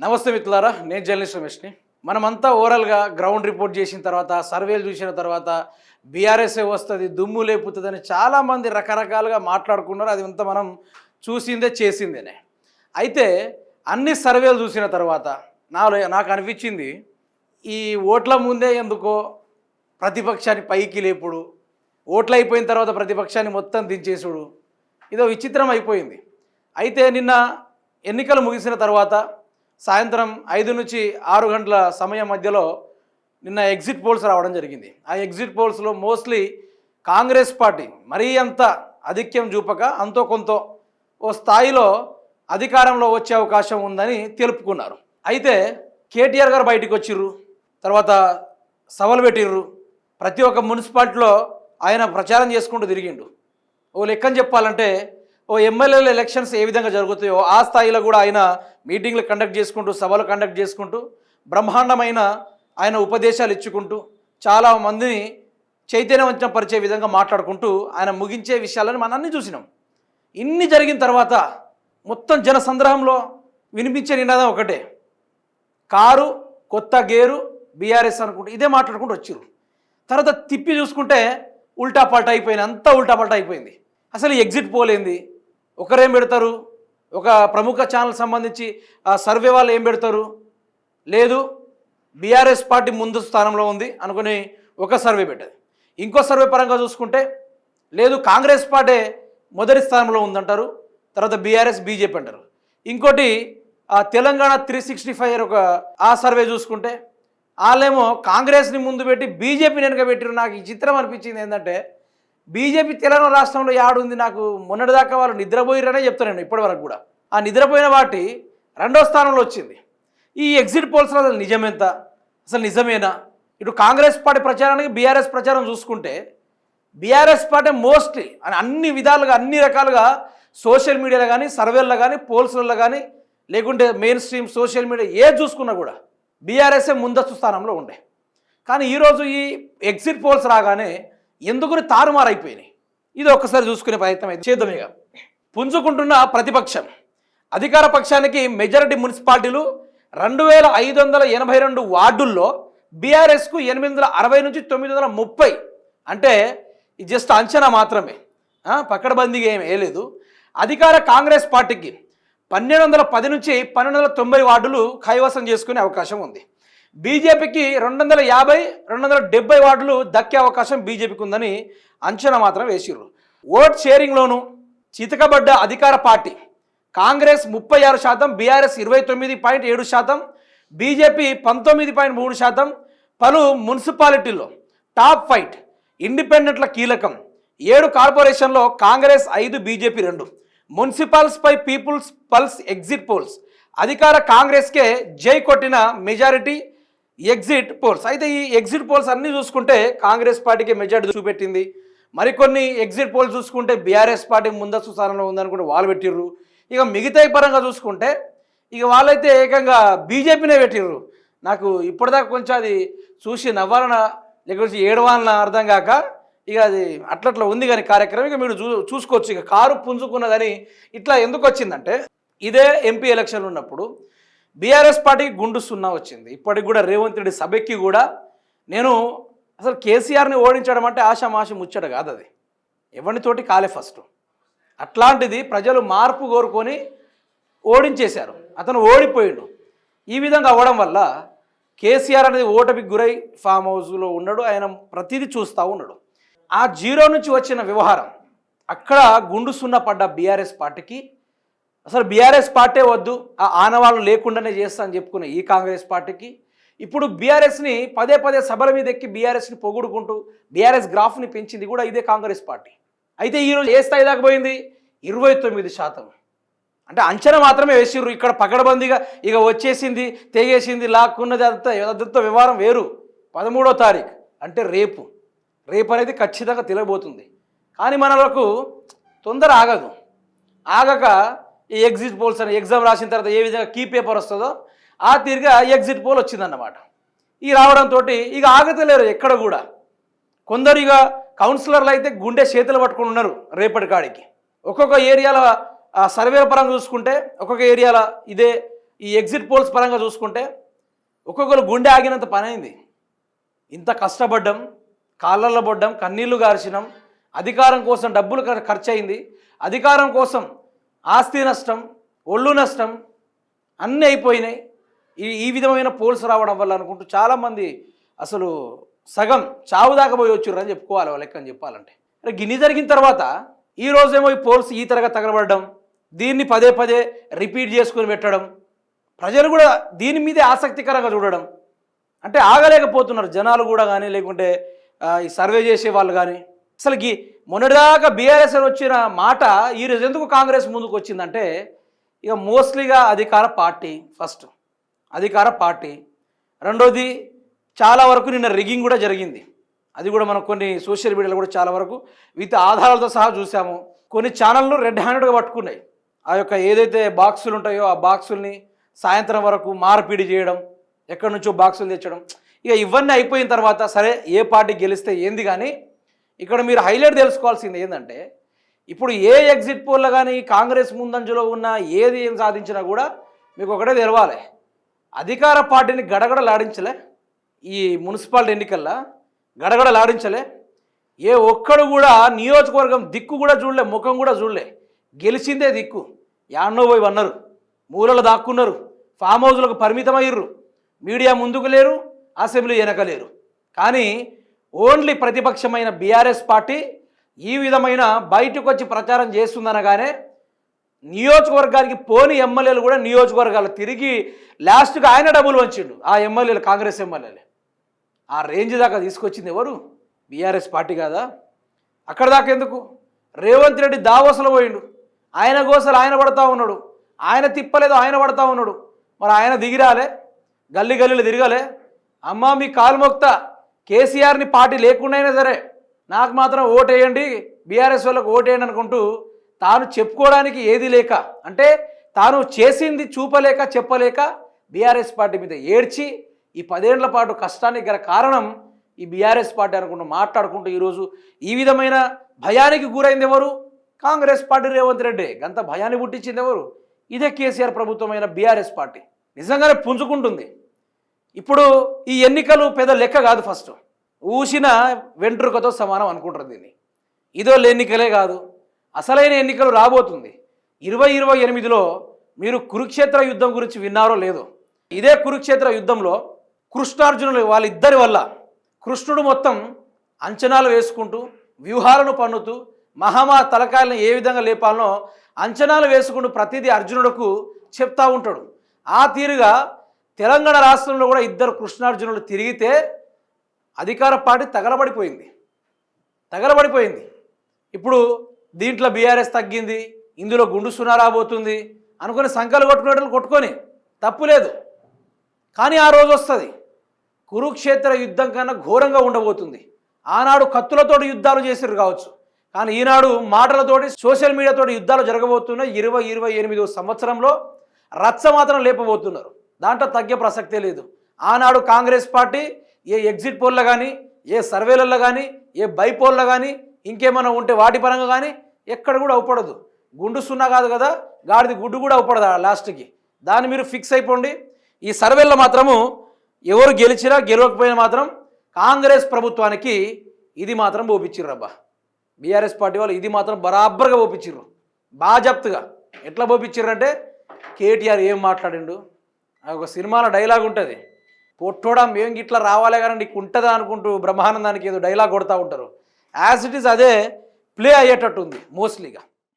నమస్తే మిత్రులారా నేను జర్నలిస్ట్ రమేష్ని. మనమంతా ఓవరాల్గా గ్రౌండ్ రిపోర్ట్ చేసిన తర్వాత సర్వేలు చూసిన తర్వాత బీఆర్ఎస్ఏ వస్తుంది దుమ్ము లేపుతుంది అని చాలామంది రకరకాలుగా మాట్లాడుకున్నారు. అది అంతా మనం చూసిందే చేసిందేనే. అయితే అన్ని సర్వేలు చూసిన తర్వాత నాలో నాకు అనిపించింది ఈ ఓట్ల ముందే ఎందుకో ప్రతిపక్షాన్ని పైకి లేపుడు ఓట్లు అయిపోయిన తర్వాత ప్రతిపక్షాన్ని మొత్తం దించేసుడు ఇదో విచిత్రం అయిపోయింది. అయితే నిన్న ఎన్నికలు ముగిసిన తర్వాత సాయంత్రం ఐదు నుంచి ఆరు గంటల సమయం మధ్యలో నిన్న ఎగ్జిట్ పోల్స్ రావడం జరిగింది. ఆ ఎగ్జిట్ పోల్స్లో మోస్ట్లీ కాంగ్రెస్ పార్టీ మరీ అంత ఆధిక్యం చూపక అంతో కొంత ఓ స్థాయిలో అధికారంలో వచ్చే అవకాశం ఉందని తెలుపుకున్నారు. అయితే కేటీఆర్ గారు బయటకు వచ్చిర్రు తర్వాత సవాలు పెట్టిర్రు. ప్రతి ఒక్క మున్సిపాలిటీలో ఆయన ప్రచారం చేసుకుంటూ తిరిగిండు. ఓ లెక్కని చెప్పాలంటే ఓ ఎమ్మెల్యేల ఎలక్షన్స్ ఏ విధంగా జరుగుతాయో ఆ స్థాయిలో కూడా ఆయన మీటింగ్లు కండక్ట్ చేసుకుంటూ సభలు కండక్ట్ చేసుకుంటూ బ్రహ్మాండమైన ఆయన ఉపదేశాలు ఇచ్చుకుంటూ చాలా మందిని చైతన్యవంతం పరిచే విధంగా మాట్లాడుకుంటూ ఆయన ముగించే విషయాలను మనం అన్ని చూసినాం. ఇన్ని జరిగిన తర్వాత మొత్తం జన సంద్రహంలో వినిపించే నినాదం ఒకటే. కారు కొత్త గేరు బీఆర్ఎస్ అనుకుంటూ ఇదే మాట్లాడుకుంటూ వచ్చారు తర్వాత తిప్పి చూసుకుంటే ఉల్టా పల్టా అయిపోయింది అంతా ఉల్టా పల్టా అయిపోయింది. అసలు ఎగ్జిట్ పోలేంది. ఒకరేం పెడతారు? ఒక ప్రముఖ ఛానల్ సంబంధించి ఆ సర్వే వాళ్ళు ఏం పెడతారు? లేదు బీఆర్ఎస్ పార్టీ ముందు స్థానంలో ఉంది అనుకుని ఒక సర్వే పెట్టదు. ఇంకో సర్వే పరంగా చూసుకుంటే లేదు కాంగ్రెస్ పార్టీ మొదటి స్థానంలో ఉందంటారు తర్వాత బీఆర్ఎస్ బీజేపీ అంటారు. ఇంకోటి ఆ తెలంగాణ త్రీ సిక్స్టీ ఫైవ్ ఒక ఆ సర్వే చూసుకుంటే వాళ్ళేమో కాంగ్రెస్ని ముందు పెట్టి బీజేపీని వెనుక పెట్టారు నాకు ఈ చిత్రం అనిపించింది ఏంటంటే బీజేపీ తెలంగాణ రాష్ట్రంలో యాడుంది నాకు మొన్నటిదాకా వాళ్ళు నిద్రపోయిరనే చెప్తాను నేను ఇప్పటి వరకు కూడా. ఆ నిద్రపోయిన వాటి రెండో స్థానంలో వచ్చింది. ఈ ఎగ్జిట్ పోల్స్లో అసలు నిజమెంత? అసలు నిజమేనా? ఇటు కాంగ్రెస్ పార్టీ ప్రచారానికి బీఆర్ఎస్ ప్రచారం చూసుకుంటే బీఆర్ఎస్ పార్టీ మోస్ట్లీ అని అన్ని విధాలుగా అన్ని రకాలుగా సోషల్ మీడియాలో కానీ సర్వేల్లో కానీ పోల్స్లలో కానీ లేకుంటే మెయిన్ స్ట్రీమ్ సోషల్ మీడియా ఏది చూసుకున్నా కూడా బీఆర్ఎస్ఏ ముందస్తు స్థానంలో ఉండే. కానీ ఈరోజు ఈ ఎగ్జిట్ పోల్స్ రాగానే ఎందుకుని తారుమారైపోయినాయి? ఇది ఒక్కసారి చూసుకునే ప్రయత్నం అయితే చేద్దాం ఇక. పుంజుకుంటున్న ప్రతిపక్షం. అధికార పక్షానికి మెజారిటీ మున్సిపాలిటీలు రెండు వేల ఐదు వందల ఎనభై రెండు వార్డుల్లో బీఆర్ఎస్కు ఎనిమిది వందల అరవై నుంచి తొమ్మిది వందల ముప్పై. అంటే ఇది జస్ట్ అంచనా మాత్రమే. పక్కడబందీగా పకడ్బందీగా ఏం వేయలేదు. అధికార కాంగ్రెస్ పార్టీకి పన్నెండు వందల పది నుంచి పన్నెండు వందల తొంభై వార్డులు కైవసం చేసుకునే అవకాశం ఉంది. బీజేపీకి రెండు వందల యాభై రెండు వందల డెబ్బై వార్డులు దక్కే అవకాశం బీజేపీకి ఉందని అంచనా మాత్రం వేసిర్రు. ఓట్ షేరింగ్లోనూ చితకబడ్డ అధికార పార్టీ. కాంగ్రెస్ ముప్పై ఆరు శాతం బీఆర్ఎస్ ఇరవై తొమ్మిది పాయింట్ ఏడు శాతం బీజేపీ పంతొమ్మిది పాయింట్ మూడు శాతం పలు మున్సిపాలిటీల్లో టాప్ ఫైట్ ఇండిపెండెంట్ల కీలకం. ఏడు కార్పొరేషన్లో కాంగ్రెస్ ఐదు బీజేపీ రెండు. మున్సిపల్స్పై పీపుల్స్ పల్స్ ఎగ్జిట్ పోల్స్. అధికార కాంగ్రెస్కే జై కొట్టిన మెజారిటీ ఎగ్జిట్ పోల్స్. అయితే ఈ ఎగ్జిట్ పోల్స్ అన్నీ చూసుకుంటే కాంగ్రెస్ పార్టీకి మెజార్టీ చూపెట్టింది. మరికొన్ని ఎగ్జిట్ పోల్స్ చూసుకుంటే బీఆర్ఎస్ పార్టీ ముందస్తు స్థానంలో ఉందనుకుంటే వాళ్ళు పెట్టిర్రు. ఇక మిగతా పరంగా చూసుకుంటే ఇక వాళ్ళైతే ఏకంగా బీజేపీనే పెట్టిర్రు. నాకు ఇప్పటిదాకా కొంచెం అది చూసి నవ్వాలన లేకపోతే ఏడవాలన అర్థం కాక ఇక అది అట్లట్లా ఉంది కానీ కార్యక్రమం. ఇక మీరు చూ చూసుకోవచ్చు. ఇక కారు పుంజుకున్నదని ఇట్లా ఎందుకు వచ్చిందంటే ఇదే ఎంపీ ఎలక్షన్ ఉన్నప్పుడు బీఆర్ఎస్ పార్టీకి గుండు సున్నా వచ్చింది. ఇప్పటికి కూడా రేవంత్ రెడ్డి సభకి కూడా నేను అసలు కేసీఆర్ని ఓడించడం అంటే ఆశామాష ముచ్చట కాదు అది. ఎవరితోటి కాలే ఫస్ట్ అట్లాంటిది ప్రజలు మార్పు కోరుకొని ఓడించేశారు. అతను ఓడిపోయిండు. ఈ విధంగా అవ్వడం వల్ల కేసీఆర్ అనేది ఓటమికి గురై ఫామ్ హౌస్లో ఉన్నాడు. ఆయన ప్రతిదీ చూస్తూ ఉన్నాడు. ఆ జీరో నుంచి వచ్చిన వ్యవహారం అక్కడ గుండు సున్నా పడ్డ బీఆర్ఎస్ పార్టీకి అసలు బీఆర్ఎస్ పార్టీ వద్దు ఆ ఆనవాళ్ళు లేకుండానే చేస్తా అని ఈ కాంగ్రెస్ పార్టీకి. ఇప్పుడు బీఆర్ఎస్ని పదే పదే సభల మీద ఎక్కి బీఆర్ఎస్ని పొగుడుకుంటూ బీఆర్ఎస్ గ్రాఫ్ని పెంచింది కూడా ఇదే కాంగ్రెస్ పార్టీ. అయితే ఈరోజు ఏ స్థాయి దాకా పోయింది? ఇరవై తొమ్మిది శాతం. అంటే అంచనా మాత్రమే వేసిర్రు. ఇక్కడ పకడబందీగా ఇక వచ్చేసింది తెగేసింది లాక్కున్నది అంతా అదంతా వ్యవహారం వేరు. పదమూడో తారీఖు అంటే రేపు. రేపు అనేది ఖచ్చితంగా తెలియబోతుంది కానీ మనలకు తొందర ఆగదు. ఆగక ఈ ఎగ్జిట్ పోల్స్ అని ఎగ్జామ్ రాసిన తర్వాత ఏ విధంగా కీ పేపర్ వస్తుందో ఆ తీరుగా ఎగ్జిట్ పోల్ వచ్చిందన్నమాట. ఈ రావడంతో ఇక ఆగతలేరు ఎక్కడ కూడా. కొందరు ఇక కౌన్సిలర్లు అయితే గుండె చేతులు పట్టుకుని ఉన్నారు రేపటి కాడికి. ఒక్కొక్క ఏరియాల సర్వే సర్వేల పరంగా చూసుకుంటే ఒక్కొక్క ఏరియాల ఇదే ఈ ఎగ్జిట్ పోల్స్ పరంగా చూసుకుంటే ఒక్కొక్కరు గుండె ఆగినంత పని అయింది ఇంత కష్టపడ్డం కాళ్ళల్లో పడ్డం కన్నీళ్ళు గార్చినాం అధికారం కోసం డబ్బులు ఖర్చు అయింది అధికారం కోసం ఆస్తి నష్టం ఒళ్ళు నష్టం అన్నీ అయిపోయినాయి. ఈ ఈ విధమైన పోల్స్ రావడం వల్ల అనుకుంటూ చాలామంది అసలు సగం చావు దాకా పోయి వచ్చారు అని చెప్పుకోవాలి వాళ్ళ లెక్కని చెప్పాలంటే. గిన్ని జరిగిన తర్వాత ఈ రోజేమో ఈ పోల్స్ ఈ తరగా తగలబడడం దీన్ని పదే పదే రిపీట్ చేసుకుని పెట్టడం ప్రజలు కూడా దీని మీదే ఆసక్తికరంగా చూడడం. అంటే ఆగలేకపోతున్నారు జనాలు కూడా కానీ లేకుంటే ఈ సర్వే చేసే వాళ్ళు కానీ. అసలు గీ మొన్నటిదాకా బీఆర్ఎస్ అని వచ్చిన మాట ఈ రోజు ఎందుకు కాంగ్రెస్ ముందుకు వచ్చిందంటే ఇక మోస్ట్లీగా అధికార పార్టీ ఫస్ట్. అధికార పార్టీ. రెండోది చాలా వరకు నిన్న రిగింగ్ కూడా జరిగింది. అది కూడా మనం కొన్ని సోషల్ మీడియాలో కూడా చాలా వరకు విత్ ఆధారాలతో సహా చూసాము. కొన్ని ఛానళ్ళు రెడ్ హ్యాండెడ్గా పట్టుకున్నాయి. ఆ యొక్క ఏదైతే బాక్సులు ఉంటాయో ఆ బాక్సుల్ని సాయంత్రం వరకు మార్పిడి చేయడం ఎక్కడి నుంచో బాక్సులు తెచ్చడం. ఇక ఇవన్నీ అయిపోయిన తర్వాత సరే ఏ పార్టీ గెలిస్తే ఏంది కానీ ఇక్కడ మీరు హైలైట్ తెలుసుకోవాల్సింది ఏంటంటే ఇప్పుడు ఏ ఎగ్జిట్ పోల్లో కానీ కాంగ్రెస్ ముందంజలో ఉన్న ఏది ఏం సాధించినా కూడా మీకు ఒకటే తెలవాలి. అధికార పార్టీని గడగడలాడించలే ఈ మున్సిపాలిటీ ఎన్నికల్లో గడగడలాడించలే. ఏ ఒక్కడు కూడా నియోజకవర్గం దిక్కు కూడా చూడలే ముఖం కూడా చూడలే. గెలిచిందే దిక్కు. యాన్నో పోయి వన్నారు. మూలలు దాక్కున్నారు. ఫామ్ హౌస్లకు పరిమితమయ్యారు మీడియా ముందుకు లేరు అసెంబ్లీ వెనక లేరు. కానీ ఓన్లీ ప్రతిపక్షమైన బీఆర్ఎస్ పార్టీ ఈ విధమైన బయటకు వచ్చి ప్రచారం చేస్తుందనగానే నియోజకవర్గానికి పోని ఎమ్మెల్యేలు కూడా నియోజకవర్గాలు తిరిగి లాస్ట్కి ఆయన డబ్బులు వంచిండు. ఆ ఎమ్మెల్యేలు కాంగ్రెస్ ఎమ్మెల్యేలే. ఆ రేంజ్ దాకా తీసుకొచ్చింది ఎవరు? బీఆర్ఎస్ పార్టీ కాదా? అక్కడ దాకా ఎందుకు? రేవంత్ రెడ్డి దావోసలు పోయిండు. ఆయన గోసలు ఆయన పడతా ఉన్నాడు. ఆయన తిప్పలేదు ఆయన పడతా ఉన్నాడు. మరి ఆయన దిగిరాలే? గల్లీ గల్లీలు తిరగాలే? అమ్మా మీ కాలు మొక్తా. కేసీఆర్ని పార్టీ లేకుండా అయినా సరే నాకు మాత్రం ఓటేయండి బీఆర్ఎస్ వాళ్ళకు ఓటేయండి అనుకుంటూ తాను చెప్పుకోవడానికి ఏది లేక అంటే తాను చేసింది చూపలేక చెప్పలేక బీఆర్ఎస్ పార్టీ మీద ఏడ్చి ఈ పదేళ్ళ పాటు కష్టానికి గల కారణం ఈ బీఆర్ఎస్ పార్టీ అనుకుంటూ మాట్లాడుకుంటూ ఈరోజు ఈ విధమైన భయానికి గురైంది ఎవరు? కాంగ్రెస్ పార్టీ రేవంత్ రెడ్డి. గంత భయాన్ని పుట్టించింది ఎవరు? ఇదే కేసీఆర్ ప్రభుత్వమైన బీఆర్ఎస్ పార్టీ. నిజంగానే పుంజుకుంటుంది. ఇప్పుడు ఈ ఎన్నికలు పెద్ద లెక్క కాదు ఫస్ట్. ఊసిన వెంట్రుకతో సమానం అనుకుంటారు దీన్ని. ఇదో ఎన్నికలే కాదు. అసలైన ఎన్నికలు రాబోతుంది. ఇరవై ఇరవై ఎనిమిదిలో మీరు కురుక్షేత్ర యుద్ధం గురించి విన్నారో లేదో. ఇదే కురుక్షేత్ర యుద్ధంలో కృష్ణార్జునులు వాళ్ళిద్దరి వల్ల కృష్ణుడు మొత్తం అంచనాలు వేసుకుంటూ వ్యూహాలను పన్నుతూ మహామా తలకాయలను ఏ విధంగా లేపాలనో అంచనాలు వేసుకుంటూ ప్రతిదీ అర్జునుడుకు చెప్తా ఉంటాడు. ఆ తీరుగా తెలంగాణ రాష్ట్రంలో కూడా ఇద్దరు కృష్ణార్జునులు తిరిగితే అధికార పార్టీ తగలబడిపోయింది. తగలబడిపోయింది. ఇప్పుడు దీంట్లో బీఆర్ఎస్ తగ్గింది ఇందులో గుండు సునా రాబోతుంది అనుకుని సంకలు కొట్టుకునేటట్లు కొట్టుకొని తప్పు లేదు. కానీ ఆ రోజు వస్తుంది. కురుక్షేత్ర యుద్ధం కన్నా ఘోరంగా ఉండబోతుంది. ఆనాడు కత్తులతోటి యుద్ధాలు చేసిర్రు కావచ్చు. కానీ ఈనాడు మాటలతోటి సోషల్ మీడియాతోటి యుద్ధాలు జరగబోతున్నాయి. ఇరవై ఇరవై ఎనిమిదో సంవత్సరంలో రచ్చ మాత్రం లేపబోతున్నారు. దాంట్లో తగ్గే ప్రసక్తే లేదు. ఆనాడు కాంగ్రెస్ పార్టీ ఏ ఎగ్జిట్ పోల్లో కానీ ఏ సర్వేలలో కానీ ఏ బైపోల్లో కానీ ఇంకేమైనా ఉంటే వాటి పరంగా కానీ ఎక్కడ కూడా అవపడదు. గుండు సున్నా కాదు కదా గాడిది గుడ్డు కూడా అవపడదు లాస్ట్కి? దాన్ని మీరు ఫిక్స్ అయిపోండి. ఈ సర్వేల్లో మాత్రము ఎవరు గెలిచినా గెలవకపోయినా మాత్రం కాంగ్రెస్ ప్రభుత్వానికి ఇది మాత్రం పోపించిర్రు అబ్బా. బీఆర్ఎస్ పార్టీ వాళ్ళు ఇది మాత్రం బరాబర్గా పోపించిర్రు బాజప్తుగా ఎట్లా పోపించిర్రు అంటే కేటీఆర్ ఏం మాట్లాడిండు? ఒక సినిమాలో డైలాగ్ ఉంటుంది. పొట్టోడా మేము గిట్లా రావాలే కానీ నీకు ఉంటుందా అనుకుంటూ బ్రహ్మానందానికి ఏదో డైలాగ్ కొడతా ఉంటారు. యాజ్ ఇట్ ఈస్ అదే ప్లే అయ్యేటట్టు ఉంది మోస్ట్లీగా